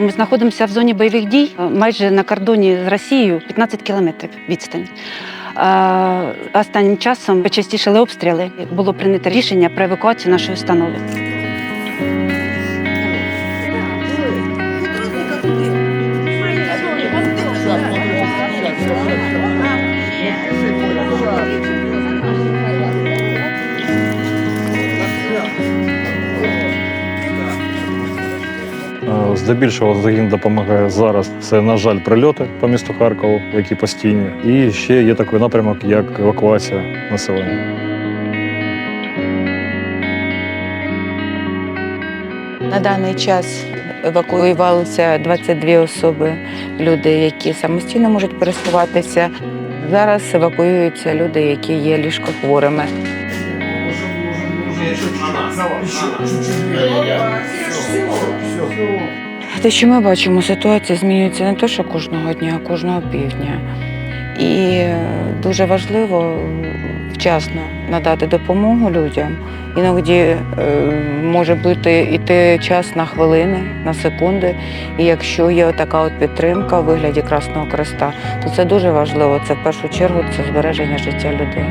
Ми знаходимося в зоні бойових дій, е, майже на кордоні з Росією 15 кілометрів відстань. Е, Останнім часом почастішали обстріли. Було прийнято рішення про евакуацію нашої установи. Здебільшого загін допомагає зараз. Це, на жаль, прильоти по місту Харкову, які постійні. І ще є такий напрямок, як евакуація населення. На даний час евакуювалися 22 особи, люди, які самостійно можуть пересуватися. Зараз евакуюються люди, які є ліжкохворими. Те, що ми бачимо, ситуація змінюється не те, що кожного дня, а кожного півдня. І е, дуже важливо вчасно надати допомогу людям. Іноді е, може бути іти час на хвилини, на секунди. І якщо є така от підтримка у вигляді Красного Креста, то це дуже важливо. Це в першу чергу це збереження життя людей.